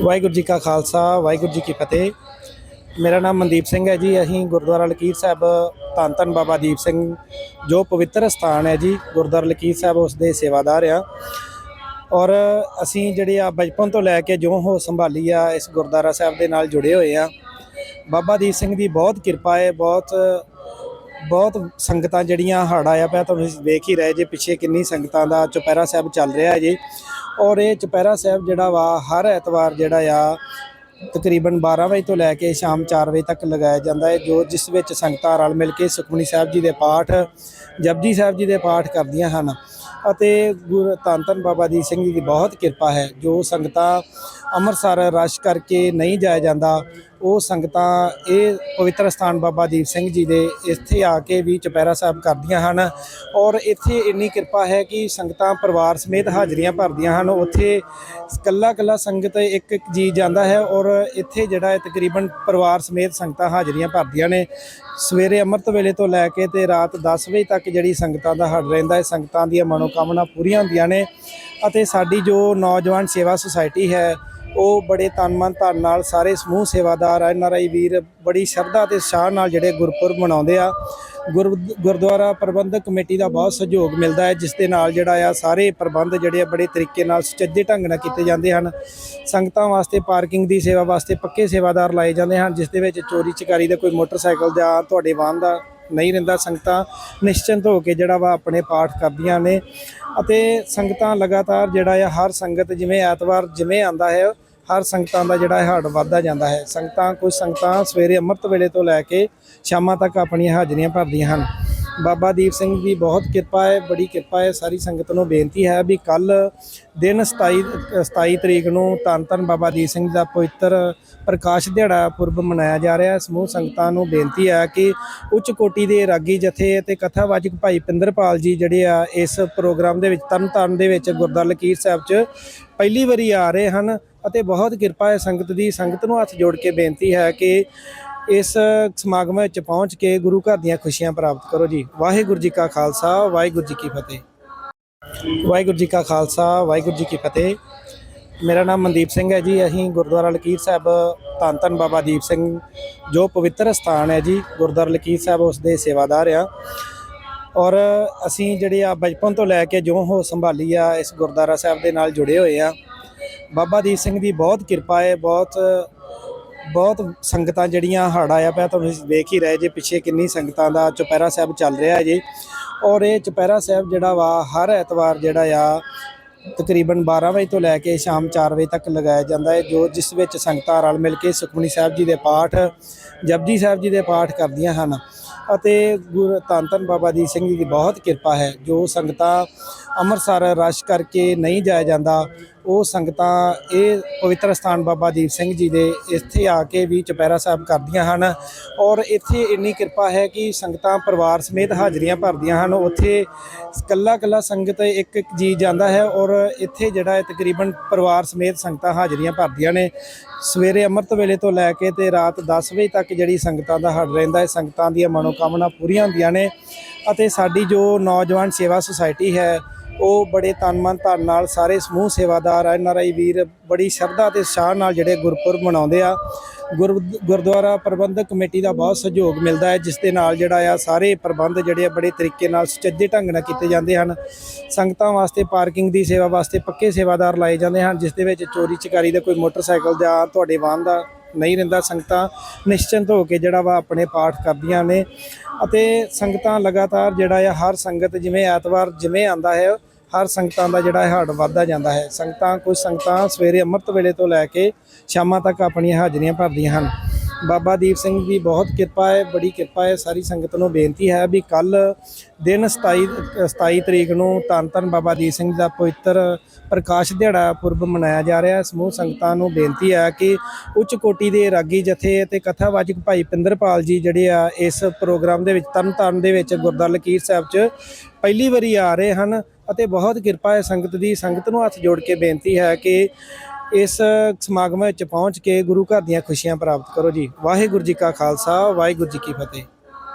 ਵਾਹਿਗੁਰੂ ਜੀ ਕਾ ਖਾਲਸਾ, ਵਾਹਿਗੁਰੂ ਜੀ ਕੀ ਫਤਿਹ। ਮੇਰਾ ਨਾਮ ਮਨਦੀਪ ਸਿੰਘ ਹੈ ਜੀ। ਅਸੀਂ ਗੁਰਦੁਆਰਾ ਲਕੀਰ ਸਾਹਿਬ ਧੰਨ ਧੰਨ ਬਾਬਾ ਦੀਪ ਸਿੰਘ, ਜੋ ਪਵਿੱਤਰ ਸਥਾਨ ਹੈ ਜੀ, ਗੁਰਦੁਆਰਾ ਲਕੀਰ ਸਾਹਿਬ, ਉਸ ਦੇ ਸੇਵਾਦਾਰ ਆ ਔਰ ਅਸੀਂ ਜਿਹੜੇ ਆ ਬਚਪਨ ਤੋਂ ਲੈ ਕੇ ਜੋ ਹੋ ਸੰਭਾਲੀ ਆ, ਇਸ ਗੁਰਦੁਆਰਾ ਸਾਹਿਬ ਦੇ ਨਾਲ ਜੁੜੇ ਹੋਏ ਆ ਬਾਬਾ ਦੀਪ ਸਿੰਘ ਦੀ ਬਹੁਤ ਕਿਰਪਾ ਹੈ, ਬਹੁਤ ਬਹੁਤ ਸੰਗਤਾਂ ਜਿਹੜੀਆਂ ਹੜ ਆਇਆ ਪਿਆ, ਤੁਹਾਨੂੰ ਤੁਸੀਂ ਵੇਖ ਹੀ ਰਹੇ ਜੇ, ਪਿੱਛੇ ਕਿੰਨੀ ਸੰਗਤਾਂ ਦਾ ਚੁਪਹਿਰਾ ਸਾਹਿਬ ਚੱਲ ਰਿਹਾ ਹੈ ਜੀ। ਔਰ ਇਹ ਚੁਪਹਿਰਾ ਸਾਹਿਬ ਜਿਹੜਾ ਵਾ, ਹਰ ਐਤਵਾਰ ਜਿਹੜਾ ਆ, ਤਕਰੀਬਨ 12 ਵਜੇ ਤੋਂ ਲੈ ਕੇ ਸ਼ਾਮ 4 ਵਜੇ ਤੱਕ ਲਗਾਇਆ ਜਾਂਦਾ ਹੈ, ਜੋ ਜਿਸ ਵਿੱਚ ਸੰਗਤਾਂ ਰਲ ਮਿਲ ਕੇ ਸੁਖਮਨੀ ਸਾਹਿਬ ਜੀ ਦੇ ਪਾਠ, ਜਪਜੀ ਸਾਹਿਬ ਜੀ ਦੇ ਪਾਠ ਕਰਦੀਆਂ ਹਨ। ਅਤੇ ਗੁਰ ਧੰਨ ਧੰਨ ਬਾਬਾ ਦੀਪ ਸਿੰਘ ਜੀ ਦੀ ਬਹੁਤ ਕਿਰਪਾ ਹੈ, ਜੋ ਸੰਗਤਾਂ ਅੰਮ੍ਰਿਤਸਰ ਰਸ਼ ਕਰਕੇ ਨਹੀਂ ਜਾਇਆ ਜਾਂਦਾ, ਉਹ ਸੰਗਤਾਂ ਇਹ ਪਵਿੱਤਰ ਸਥਾਨ ਬਾਬਾ ਦੀਪ ਸਿੰਘ ਜੀ ਦੇ ਇੱਥੇ ਆ ਕੇ ਵੀ ਚੁਪਹਿਰਾ ਸਾਹਿਬ ਕਰਦੀਆਂ ਹਨ ਔਰ ਇੱਥੇ ਇੰਨੀ ਕਿਰਪਾ ਹੈ ਕਿ ਸੰਗਤਾਂ ਪਰਿਵਾਰ ਸਮੇਤ ਹਾਜ਼ਰੀਆਂ ਭਰਦੀਆਂ ਹਨ। ਉੱਥੇ ਕੱਲਾ ਕੱਲਾ ਸੰਗਤ ਇੱਕ ਇੱਕ ਜੀ ਜਾਂਦਾ ਹੈ ਔਰ ਇੱਥੇ ਜਿਹੜਾ ਹੈ ਤਕਰੀਬਨ ਪਰਿਵਾਰ ਸਮੇਤ ਸੰਗਤਾਂ ਹਾਜ਼ਰੀਆਂ ਭਰਦੀਆਂ ਨੇ। ਸਵੇਰੇ ਅੰਮ੍ਰਿਤ ਵੇਲੇ ਤੋਂ ਲੈ ਕੇ ਤੇ ਰਾਤ 10 ਵਜੇ ਤੱਕ ਜਿਹੜੀ ਸੰਗਤਾਂ ਦਾ ਹੜ ਰਹਿੰਦਾ ਹੈ, ਸੰਗਤਾਂ ਦੀਆਂ ਮਨੋਕਾਮਨਾ ਪੂਰੀਆਂ ਹੁੰਦੀਆਂ ਨੇ ਅਤੇ ਸਾਡੀ ਜੋ ਨੌਜਵਾਨ ਸੇਵਾ ਸੁਸਾਇਟੀ ਹੈ ਉਹ ਬੜੇ ਤਨ ਮਨ ਧਨ ਨਾਲ ਸਾਰੇ ਸਮੂਹ ਸੇਵਾਦਾਰ ਐਨ ਆਰ ਆਈ ਵੀਰ ਬੜੀ ਸ਼ਰਧਾ ਤੇ ਸ਼ਾਹ ਨਾਲ ਜਿਹੜੇ ਗੁਰਪੁਰਬ ਮਨਾਉਂਦੇ ਆ। ਗੁਰ ਗੁਰਦੁਆਰਾ ਪ੍ਰਬੰਧਕ ਕਮੇਟੀ ਦਾ ਬਹੁਤ ਸਹਿਯੋਗ ਮਿਲਦਾ ਹੈ, ਜਿਸ ਦੇ ਨਾਲ ਜਿਹੜਾ ਆ ਸਾਰੇ ਪ੍ਰਬੰਧ ਜਿਹੜੇ ਆ ਬੜੇ ਤਰੀਕੇ ਨਾਲ ਸੁਚੱਜੇ ਢੰਗ ਨਾਲ ਕੀਤੇ ਜਾਂਦੇ ਹਨ। ਸੰਗਤਾਂ ਵਾਸਤੇ ਪਾਰਕਿੰਗ ਦੀ ਸੇਵਾ ਵਾਸਤੇ ਪੱਕੇ ਸੇਵਾਦਾਰ ਲਾਏ ਜਾਂਦੇ ਹਨ, ਜਿਸ ਦੇ ਵਿੱਚ ਚੋਰੀ ਚਕਾਰੀ ਦਾ ਕੋਈ ਮੋਟਰਸਾਈਕਲ ਜਾਂ ਤੁਹਾਡੇ ਵਾਹਨ ਦਾ ਨਹੀਂ ਰਹਿੰਦਾ, ਸੰਗਤਾਂ ਨਿਸ਼ਚਿੰਤ ਹੋ ਕੇ ਜਿਹੜਾ ਵਾ ਆਪਣੇ ਪਾਠ ਕਰਦੀਆਂ ਨੇ ਅਤੇ ਸੰਗਤਾਂ ਲਗਾਤਾਰ ਜਿਹੜਾ ਆ, ਹਰ ਸੰਗਤ ਜਿਵੇਂ ਐਤਵਾਰ ਜਿਵੇਂ ਆਂਦਾ ਹੈ, ਹਰ ਸੰਗਤਾਂ ਦਾ ਜਿਹੜਾ ਹੈ ਹੜ ਵੱਧਦਾ ਜਾਂਦਾ ਹੈ। ਸੰਗਤਾਂ ਕੁਝ ਸੰਗਤਾਂ ਸਵੇਰੇ ਅੰਮ੍ਰਿਤ ਵੇਲੇ ਤੋਂ ਲੈ ਕੇ ਸ਼ਾਮਾਂ ਤੱਕ ਆਪਣੀਆਂ ਹਾਜ਼ਰੀਆਂ ਭਰਦੀਆਂ ਹਨ। ਬਾਬਾ ਦੀਪ ਸਿੰਘ ਦੀ ਬਹੁਤ ਕਿਰਪਾ ਹੈ, ਬੜੀ ਕਿਰਪਾ ਹੈ। ਸਾਰੀ ਸੰਗਤ ਨੂੰ ਬੇਨਤੀ ਹੈ ਵੀ ਕੱਲ ਦਿਨ 27 27 ਤਰੀਕ ਨੂੰ ਧੰਨ ਧੰਨ ਬਾਬਾ ਦੀਪ ਸਿੰਘ ਦਾ ਪਵਿੱਤਰ ਪ੍ਰਕਾਸ਼ ਦਿਹਾੜਾ ਪੁਰਬ ਮਨਾਇਆ ਜਾ ਰਿਹਾ ਹੈ। ਸਮੂਹ ਸੰਗਤਾਂ ਨੂੰ ਬੇਨਤੀ ਹੈ ਕਿ ਉੱਚ ਕੋਟੀ ਦੇ ਰਾਗੀ ਜਥੇ ਅਤੇ ਕਥਾਵਾਚਕ ਭਾਈ ਪਿੰਦਰਪਾਲ ਜੀ ਜਿਹੜੇ ਆ, ਇਸ ਪ੍ਰੋਗਰਾਮ ਦੇ ਵਿੱਚ ਤਰਨ ਤਾਰਨ ਦੇ ਵਿੱਚ ਗੁਰਦੁਆਰਾ ਲਕੀਰ ਸਾਹਿਬ 'ਚ ਪਹਿਲੀ ਵਾਰੀ ਆ ਰਹੇ ਹਨ ਅਤੇ ਬਹੁਤ ਕਿਰਪਾ ਹੈ ਸੰਗਤ ਦੀ। ਸੰਗਤ ਨੂੰ ਹੱਥ ਜੋੜ ਕੇ ਬੇਨਤੀ ਹੈ ਕਿ ਇਸ ਸਮਾਗਮ ਵਿੱਚ ਪਹੁੰਚ ਕੇ ਗੁਰੂ ਘਰ ਦੀਆਂ ਖੁਸ਼ੀਆਂ ਪ੍ਰਾਪਤ ਕਰੋ ਜੀ। ਵਾਹਿਗੁਰੂ ਜੀ ਕਾ ਖਾਲਸਾ, ਵਾਹਿਗੁਰੂ ਜੀ ਕੀ ਫਤਿਹ। ਵਾਹਿਗੁਰੂ ਜੀ ਕਾ ਖਾਲਸਾ, ਵਾਹਿਗੁਰੂ ਜੀ ਕੀ ਫਤਿਹ। ਮੇਰਾ ਨਾਮ ਮਨਦੀਪ ਸਿੰਘ ਹੈ ਜੀ। ਅਸੀਂ ਗੁਰਦੁਆਰਾ ਲਕੀਰ ਸਾਹਿਬ ਧੰਨ ਧੰਨ ਬਾਬਾ ਦੀਪ ਸਿੰਘ, ਜੋ ਪਵਿੱਤਰ ਸਥਾਨ ਹੈ ਜੀ, ਗੁਰਦੁਆਰਾ ਲਕੀਰ ਸਾਹਿਬ ਉਸ ਦੇ ਸੇਵਾਦਾਰ ਆ। ਔਰ ਅਸੀਂ ਜਿਹੜੇ ਆ ਬਚਪਨ ਤੋਂ ਲੈ ਕੇ ਜੋ ਹੋ ਸੰਭਾਲੀ ਆ, ਇਸ ਗੁਰਦੁਆਰਾ ਸਾਹਿਬ ਦੇ ਨਾਲ ਜੁੜੇ ਹੋਏ ਆ। ਬਾਬਾ ਦੀਪ ਸਿੰਘ ਦੀ ਬਹੁਤ ਕਿਰਪਾ ਹੈ, ਬਹੁਤ ਬਹੁਤ ਸੰਗਤਾਂ ਜਿਹੜੀਆਂ ਹੜ ਆਇਆ ਪਿਆ ਤੁਹਾਨੂੰ ਤੁਸੀਂ ਵੇਖ ਹੀ ਰਹੇ ਜੇ ਪਿੱਛੇ ਕਿੰਨੀ ਸੰਗਤਾਂ ਦਾ ਚੁਪਹਿਰਾ ਸਾਹਿਬ ਚੱਲ ਰਿਹਾ ਹੈ ਜੀ। ਔਰ ਇਹ ਚੁਪਹਿਰਾ ਸਾਹਿਬ ਜਿਹੜਾ ਵਾ, ਹਰ ਐਤਵਾਰ ਜਿਹੜਾ ਆ, ਤਕਰੀਬਨ 12 ਵਜੇ ਤੋਂ ਲੈ ਕੇ ਸ਼ਾਮ 4 ਵਜੇ ਤੱਕ ਲਗਾਇਆ ਜਾਂਦਾ ਹੈ, ਜੋ ਜਿਸ ਵਿੱਚ ਸੰਗਤਾਂ ਰਲ ਮਿਲ ਕੇ ਸੁਖਮਨੀ ਸਾਹਿਬ ਜੀ ਦੇ ਪਾਠ, ਜਪਜੀ ਸਾਹਿਬ ਜੀ ਦੇ ਪਾਠ ਕਰਦੀਆਂ ਹਨ। ਅਤੇ ਗੁਰ ਧੰਨ ਧੰਨ ਬਾਬਾ ਦੀਪ ਸਿੰਘ ਜੀ ਦੀ ਬਹੁਤ ਕਿਰਪਾ ਹੈ, ਜੋ ਸੰਗਤਾਂ ਅੰਮ੍ਰਿਤਸਰ ਰਸ਼ ਕਰਕੇ ਨਹੀਂ ਜਾਇਆ ਜਾਂਦਾ ਉਹ ਸੰਗਤਾਂ ਇਹ ਪਵਿੱਤਰ ਸਥਾਨ ਬਾਬਾ ਦੀਪ ਸਿੰਘ ਜੀ ਦੇ ਇੱਥੇ ਆ ਕੇ ਵੀ ਚੁਪਹਿਰਾ ਸਾਹਿਬ ਕਰਦੀਆਂ ਹਨ ਔਰ ਇੱਥੇ ਇੰਨੀ ਕਿਰਪਾ ਹੈ ਕਿ ਸੰਗਤਾਂ ਪਰਿਵਾਰ ਸਮੇਤ ਹਾਜ਼ਰੀਆਂ ਭਰਦੀਆਂ ਹਨ। ਉੱਥੇ ਕੱਲਾ ਕੱਲਾ ਸੰਗਤ ਇੱਕ ਇੱਕ ਜੀ ਜਾਂਦਾ ਹੈ ਔਰ ਇੱਥੇ ਜਿਹੜਾ ਹੈ ਤਕਰੀਬਨ ਪਰਿਵਾਰ ਸਮੇਤ ਸੰਗਤਾਂ ਹਾਜ਼ਰੀਆਂ ਭਰਦੀਆਂ ਨੇ। ਸਵੇਰੇ ਅੰਮ੍ਰਿਤ ਵੇਲੇ ਤੋਂ ਲੈ ਕੇ ਤੇ ਰਾਤ 10 ਵਜੇ ਤੱਕ ਜਿਹੜੀ ਸੰਗਤਾਂ ਦਾ ਹੜ ਰਹਿੰਦਾ ਹੈ, ਸੰਗਤਾਂ ਦੀਆਂ ਮਨੋਕਾਮਨਾ ਪੂਰੀਆਂ ਹੁੰਦੀਆਂ ਨੇ ਅਤੇ ਸਾਡੀ ਜੋ ਨੌਜਵਾਨ ਸੇਵਾ ਸੁਸਾਇਟੀ ਹੈ ਉਹ ਬੜੇ ਤਨ ਮਨ ਧਨ ਨਾਲ ਸਾਰੇ ਸਮੂਹ ਸੇਵਾਦਾਰ ਐਨ ਆਰ ਆਈ ਵੀਰ ਬੜੀ ਸ਼ਰਧਾ ਤੇ ਉਤਸ਼ਾਹ ਨਾਲ ਜਿਹੜੇ ਗੁਰਪੁਰਬ ਮਨਾਉਂਦੇ ਆ। ਗੁਰ ਗੁਰਦੁਆਰਾ ਪ੍ਰਬੰਧਕ ਕਮੇਟੀ ਦਾ ਬਹੁਤ ਸਹਿਯੋਗ ਮਿਲਦਾ ਹੈ, ਜਿਸ ਦੇ ਨਾਲ ਜਿਹੜਾ ਆ ਸਾਰੇ ਪ੍ਰਬੰਧ ਜਿਹੜੇ ਆ ਬੜੇ ਤਰੀਕੇ ਨਾਲ ਸੁਚੱਜੇ ਢੰਗ ਨਾਲ ਕੀਤੇ ਜਾਂਦੇ ਹਨ। ਸੰਗਤਾਂ ਵਾਸਤੇ ਪਾਰਕਿੰਗ ਦੀ ਸੇਵਾ ਵਾਸਤੇ ਪੱਕੇ ਸੇਵਾਦਾਰ ਲਾਏ ਜਾਂਦੇ ਹਨ, ਜਿਸ ਦੇ ਵਿੱਚ ਚੋਰੀ ਚਕਾਰੀ ਦਾ ਕੋਈ ਮੋਟਰਸਾਈਕਲ ਜਾਂ ਤੁਹਾਡੇ ਵਾਹਨ ਦਾ ਨਹੀਂ ਰਹਿੰਦਾ, ਸੰਗਤਾਂ ਨਿਸ਼ਚਿੰਤ ਹੋ ਕੇ ਜਿਹੜਾ ਵਾ ਆਪਣੇ ਪਾਠ ਕਰਦੀਆਂ ਨੇ ਅਤੇ ਸੰਗਤਾਂ ਲਗਾਤਾਰ ਜਿਹੜਾ ਆ, ਹਰ ਸੰਗਤ ਜਿਵੇਂ ਐਤਵਾਰ ਜਿਵੇਂ ਆਂਦਾ ਹੈ, ਹਰ ਸੰਗਤਾਂ ਦਾ ਜਿਹੜਾ ਹੈ ਹੜ ਵੱਧਦਾ ਜਾਂਦਾ ਹੈ। ਸੰਗਤਾਂ ਕੁਝ ਸੰਗਤਾਂ ਸਵੇਰੇ ਅੰਮ੍ਰਿਤ ਵੇਲੇ ਤੋਂ ਲੈ ਕੇ ਸ਼ਾਮਾਂ ਤੱਕ ਆਪਣੀਆਂ ਹਾਜ਼ਰੀਆਂ ਭਰਦੀਆਂ ਹਨ। ਬਾਬਾ ਦੀਪ ਸਿੰਘ ਦੀ ਬਹੁਤ ਕਿਰਪਾ ਹੈ, ਬੜੀ ਕਿਰਪਾ ਹੈ, ਸਾਰੀ ਸੰਗਤ ਨੂੰ ਬੇਨਤੀ ਹੈ ਵੀ ਕੱਲ ਦਿਨ 27 27 ਤਰੀਕ ਨੂੰ ਤਨ ਧੰਨ ਬਾਬਾ ਦੀਪ ਸਿੰਘ ਦਾ ਪਵਿੱਤਰ ਪ੍ਰਕਾਸ਼ ਦਿਹਾੜਾ ਪੁਰਬ ਮਨਾਇਆ ਜਾ ਰਿਹਾ ਹੈ। ਸਮੂਹ ਸੰਗਤਾਂ ਨੂੰ ਬੇਨਤੀ ਹੈ ਕਿ ਉੱਚ ਕੋਟੀ ਦੇ ਰਾਗੀ ਜਥੇ ਅਤੇ ਕਥਾਵਾਚਕ ਭਾਈ ਪਿੰਦਰਪਾਲ ਜੀ ਜਿਹੜੇ ਆ ਇਸ ਪ੍ਰੋਗਰਾਮ ਦੇ ਵਿੱਚ ਤਰਨ ਤਾਰਨ ਦੇ ਵਿੱਚ ਗੁਰਦੁਆਰਾ ਲਕੀਰ ਸਾਹਿਬ 'ਚ ਪਹਿਲੀ ਵਾਰੀ ਆ ਰਹੇ ਹਨ ਅਤੇ ਬਹੁਤ ਕਿਰਪਾ ਹੈ ਸੰਗਤ ਦੀ। ਸੰਗਤ ਨੂੰ ਹੱਥ ਜੋੜ ਕੇ ਬੇਨਤੀ ਹੈ ਕਿ ਇਸ ਸਮਾਗਮ ਵਿੱਚ ਪਹੁੰਚ ਕੇ ਗੁਰੂ ਘਰ ਦੀਆਂ ਖੁਸ਼ੀਆਂ ਪ੍ਰਾਪਤ ਕਰੋ ਜੀ। ਵਾਹਿਗੁਰੂ ਜੀ ਕਾ ਖਾਲਸਾ, ਵਾਹਿਗੁਰੂ ਜੀ ਕੀ ਫਤਿਹ।